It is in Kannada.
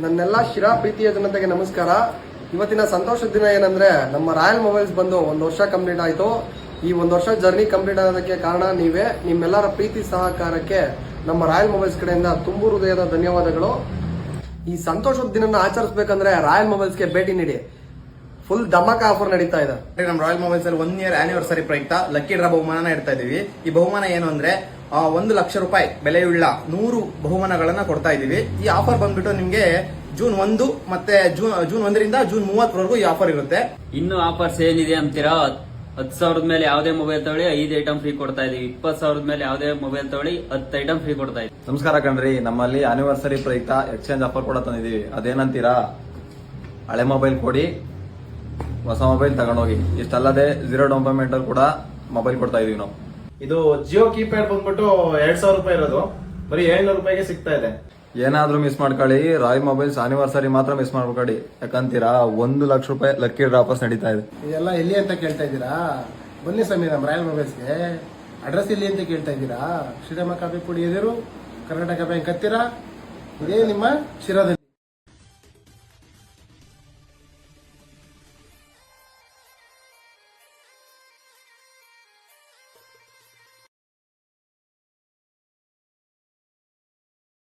ನನ್ನೆಲ್ಲ ಶಿರಾ ಪ್ರೀತಿಯ ಜನತೆಗೆ ನಮಸ್ಕಾರ. ಇವತ್ತಿನ ಸಂತೋಷದ ದಿನ ಏನಂದ್ರೆ, ನಮ್ಮ ರಾಯಲ್ ಮೊಬೈಲ್ಸ್ ಬಂದು ಒಂದು ವರ್ಷ ಕಂಪ್ಲೀಟ್ ಆಯಿತು. ಈ ಒಂದು ವರ್ಷ ಜರ್ನಿ ಕಂಪ್ಲೀಟ್ ಆಗೋದಕ್ಕೆ ಕಾರಣ ನೀವೇ, ನಿಮ್ಮೆಲ್ಲರ ಪ್ರೀತಿ ಸಹಕಾರಕ್ಕೆ ನಮ್ಮ ರಾಯಲ್ ಮೊಬೈಲ್ಸ್ ಕಡೆಯಿಂದ ತುಂಬು ಹೃದಯದ ಧನ್ಯವಾದಗಳು. ಈ ಸಂತೋಷದ ದಿನನ ಆಚರಿಸಬೇಕಂದ್ರೆ ರಾಯಲ್ ಮೊಬೈಲ್ಸ್ಗೆ ಭೇಟಿ ನೀಡಿ. ಫುಲ್ ಧಮಕ ಆಫರ್ ನಡೀತಾ ಇದೆ. ನಮ್ಮ ರಾಯಲ್ ಮೊಬೈಲ್ಸ್ ಅಲ್ಲಿ ಒನ್ ಇಯರ್ ಆನಿವರ್ಸರಿ ಪ್ರಯುಕ್ತ. ಲಕ್ಕಿ ಡ್ರಾ ಬಹುಮಾನ ಇಡ್ತಾ ಇದೀವಿ ಈ ಬಹುಮಾನ ಏನು ಅಂದ್ರೆ ಒಂದು ಲಕ್ಷ ರೂಪಾಯಿ ಬೆಲೆಯುಳ್ಳ ನೂರು ಬಹುಮಾನಗಳನ್ನ ಕೊಡ್ತಾ ಇದೀವಿ ಈ ಆಫರ್ ಬಂದ್ಬಿಟ್ಟು ನಿಮ್ಗೆ ಜೂನ್ ಒಂದು ಮತ್ತೆ ಜೂನ್ ಜೂನ್ ಒಂದರಿಂದ ಜೂನ್ ಮೂವತ್ತರವರೆಗೂ ಈ ಆಫರ್ ಇರುತ್ತೆ. ಇನ್ನು ಆಫರ್ಸ್ ಏನಿದೆ ಅಂತೀರಾ? ಹತ್ತು ಸಾವಿರದ ಮೇಲೆ ಯಾವುದೇ ಮೊಬೈಲ್ ತಗೊಳ್ಳಿ ಐದು ಐಟಮ್ ಫ್ರೀ ಕೊಡ್ತಾ ಇದೀವಿ ಇಪ್ಪತ್ತು ಸಾವಿರದ ಮೇಲೆ ಯಾವುದೇ ಮೊಬೈಲ್ ತಗೊಳ್ಳಿ ಹತ್ತು ಐಟಮ್ ಫ್ರೀ ಕೊಡ್ತಾ ಇದೀವಿ ನಮಸ್ಕಾರ ಕಣ್ರಿ ನಮ್ಮಲ್ಲಿ ಆನಿವರ್ಸರಿ ಪ್ರಯುಕ್ತ ಎಕ್ಸ್ಚೇಂಜ್ ಆಫರ್ ಕೂಡ ತಂದಿದ್ದೀವಿ. ಅದೇನಂತೀರಾ? ಹಳೆ ಮೊಬೈಲ್ ಕೊಡಿ ಹೊಸ ಮೊಬೈಲ್ ತಗೊಂಡೋಗಿ. ಇಷ್ಟಲ್ಲದೆ ಜೀರೋ ಡೌನ್ ಪೇಮೆಂಟ್ ಅಲ್ಲಿ ಕೂಡ ಮೊಬೈಲ್ ಕೊಡ್ತಾ ಇದೀವಿ ನಾವು. ಇದು ಜಿಯೋ ಕೀಪ್ಯಾಡ್ ಬಂದ್ಬಿಟ್ಟು ಎರಡ್ ಸಾವಿರ ರೂಪಾಯಿ ಇರೋದು. ಬರೀ ಏಳ್ನೂರು ರೂಪಾಯಿಗೆ ಸಿಗ್ತಾ ಇದೆ. ಏನಾದ್ರೂ ಮಿಸ್ ಮಾಡ್ಕೊಳ್ಳಿ. ರಾಯ್ ಮೊಬೈಲ್ಸ್ ಆನಿವರ್ಸರಿ ಮಾತ್ರ ಮಿಸ್ ಮಾಡ್ಕೊಳ್ಳಿ ಯಾಕಂತೀರಾ ಒಂದು ಲಕ್ಷ ರೂಪಾಯಿ ಲಕ್ಕಿ ಡ್ರಾಪರ್ಸ್ ನಡೀತಾ ಇದೆ. ಇದೆಲ್ಲ ಎಲ್ಲಿ ಅಂತ ಕೇಳ್ತಾ ಇದ್ದೀರಾ? ಬನ್ನಿ ಸ್ವಾಮಿ ನಮ್ಮ ರಾಯಲ್ ಮೊಬೈಲ್ಸ್ಗೆ ಅಡ್ರೆಸ್ ಎಲ್ಲಿ ಅಂತ ಕೇಳ್ತಾ ಇದ್ದೀರಾ? ಶ್ರೀರಾಮ ಕಾಫಿ ಪುಡಿ ಎದುರು ಕರ್ನಾಟಕ ಬ್ಯಾಂಕ್ ಹತ್ತಿರ. ಇದೇ ನಿಮ್ಮ ಶಿರಾದಲ್ಲಿ.